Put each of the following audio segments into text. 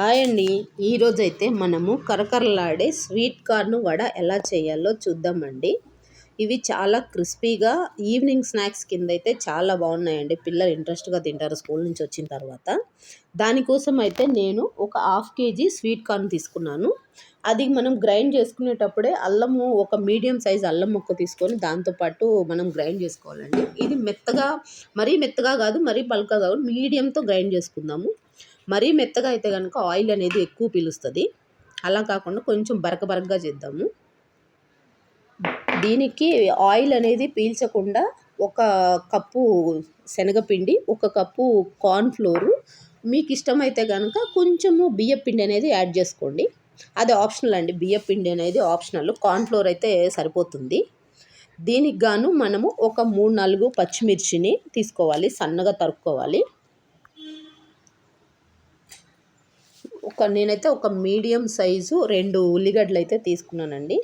Hi అండి. ఈరోజు అయితే మనము కరకరలాడే స్వీట్ కార్న్ వడ ఎలా చేయాలో చూద్దామండి. ఇవి చాలా క్రిస్పీగా ఈవినింగ్ స్నాక్స్ కింద అయితే చాలా బాగున్నాయండి. పిల్లలు ఇంట్రెస్ట్గా తింటారు స్కూల్ నుంచి వచ్చిన తర్వాత. దానికోసం అయితే నేను ఒక హాఫ్ కేజీ స్వీట్ కార్న్ తీసుకున్నాను. అది మనం గ్రైండ్ చేసుకునేటప్పుడే అల్లము ఒక మీడియం సైజ్ అల్లం ముక్క తీసుకొని దాంతోపాటు మనం గ్రైండ్ చేసుకోవాలండి. ఇది మెత్తగా మరీ మెత్తగా కాదు మరీ పల్కా కాదు మీడియంతో గ్రైండ్ చేసుకుందాము. మరీ మెత్తగా అయితే కనుక ఆయిల్ అనేది ఎక్కువ పీలుస్తుంది. అలా కాకుండా కొంచెం బరక బరకగా చేద్దాము. దీనికి ఆయిల్ అనేది పీల్చకుండా ఒక కప్పు శనగపిండి ఒక కప్పు కార్న్ఫ్లోరు మీకు ఇష్టమైతే కనుక కొంచెము బియ్యపిండి అనేది యాడ్ చేసుకోండి. అది ఆప్షనల్ అండి. బియ్యపిండి అనేది ఆప్షనల్. కార్న్ఫ్లోర్ అయితే సరిపోతుంది. దీనికి గాను మనము ఒక మూడు నాలుగు పచ్చిమిర్చిని తీసుకోవాలి. సన్నగా తరుక్కోవాలి. ఒక నేనైతే ఒక మీడియం సైజు రెండు ఉల్లిగడ్డలు అయితే తీసుకున్నానండి.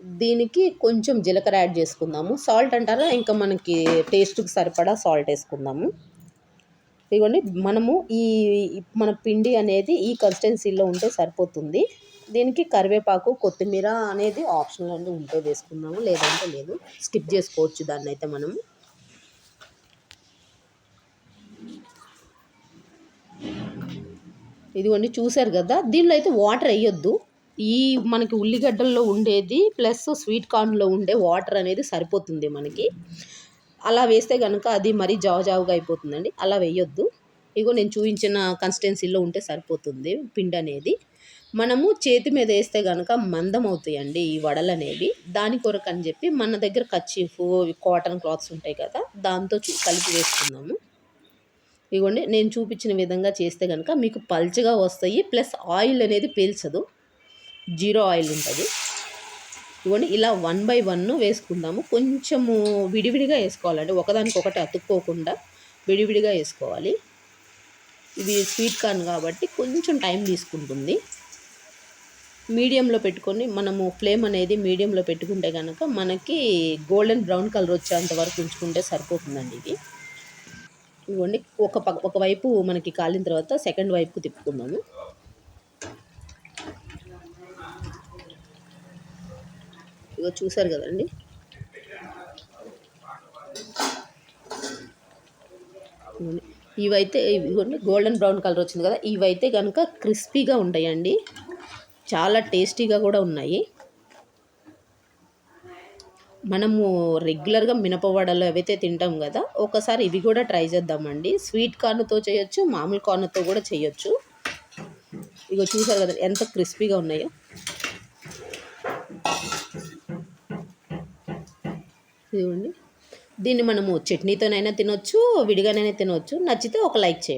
దీనికి కొంచెం జీలకర్ర యాడ్ చేసుకుందాము. సాల్ట్ అంటారా? ఇంకా మనకి టేస్ట్కి సరిపడా సాల్ట్ వేసుకుందాము. ఇదిగోండి మనము ఈ మన పిండి అనేది ఈ కన్సిస్టెన్సీలో ఉంటే సరిపోతుంది. దీనికి కరివేపాకు కొత్తిమీర అనేది ఆప్షనల్ అండి. ఉంటే వేసుకుందాము లేదంటే లేదు. స్కిప్ చేసుకోవచ్చు దాన్ని అయితే మనము. ఇదిగోండి చూశారు కదా? దీనిలో అయితే వాటర్ వేయొద్దు. ఈ మనకి ఉల్లిగడ్డల్లో ఉండేది ప్లస్ స్వీట్ కార్న్లో ఉండే వాటర్ అనేది సరిపోతుంది మనకి. అలా వేస్తే కనుక అది మరీ జావజావుగా అయిపోతుందండి. అలా వేయొద్దు. ఇగో నేను చూపించిన కన్సిస్టెన్సీలో ఉంటే సరిపోతుంది పిండి అనేది. మనము చేతి మీద వేస్తే కనుక మందం అవుతాయండి ఈ వడలు అనేవి. దాని కొరకు అని చెప్పి మన దగ్గర కచ్చీఫ్ కాటన్ క్లాత్స్ ఉంటాయి కదా? దాంతో కలిపి వేసుకుందాము. ఇవ్వండి నేను చూపించిన విధంగా చేస్తే కనుక మీకు పల్చగా వస్తాయి ప్లస్ ఆయిల్ అనేది పీల్చదు. జీరో ఆయిల్ ఉంటుంది. ఇవ్వండి ఇలా వన్ బై వన్ వేసుకుందాము. కొంచెము విడివిడిగా వేసుకోవాలండి. ఒకదానికొకటి అతుక్కోకుండా విడివిడిగా వేసుకోవాలి. ఇది స్వీట్ కార్న్ కాబట్టి కొంచెం టైం తీసుకుంటుంది. మీడియంలో పెట్టుకొని మనము ఫ్లేమ్ అనేది మీడియంలో పెట్టుకుంటే కనుక మనకి గోల్డెన్ బ్రౌన్ కలర్ వచ్చేంత వరకు ఉంచుకుంటే సరిపోతుందండి ఇది. ఇవ్వండి. ఒక పక్క ఒకవైపు మనకి కాలిన తర్వాత సెకండ్ వైపుకు తిప్పుకున్నాము ఇగో చూసారు కదండి? ఇవైతే ఇవ్వండి. గోల్డెన్ బ్రౌన్ కలర్ వచ్చింది కదా. ఇవైతే కనుక క్రిస్పీగా ఉంటాయండి. చాలా టేస్టీగా కూడా ఉన్నాయి. మనము రెగ్యులర్గా మినపవడలు ఏవైతే తింటాం కదా ఒకసారి ఇవి కూడా ట్రై చేద్దామండి. స్వీట్ కార్న్తో చేయొచ్చు మామూలు కార్న్తో కూడా చేయొచ్చు. ఇగో చూసారు కదా ఎంత క్రిస్పీగా ఉన్నాయో. ఇదిగోండి. దీన్ని మనము చట్నీతోనైనా తినొచ్చు విడిగానైనా తినవచ్చు నచ్చితే ఒక లైక్ చేయండి.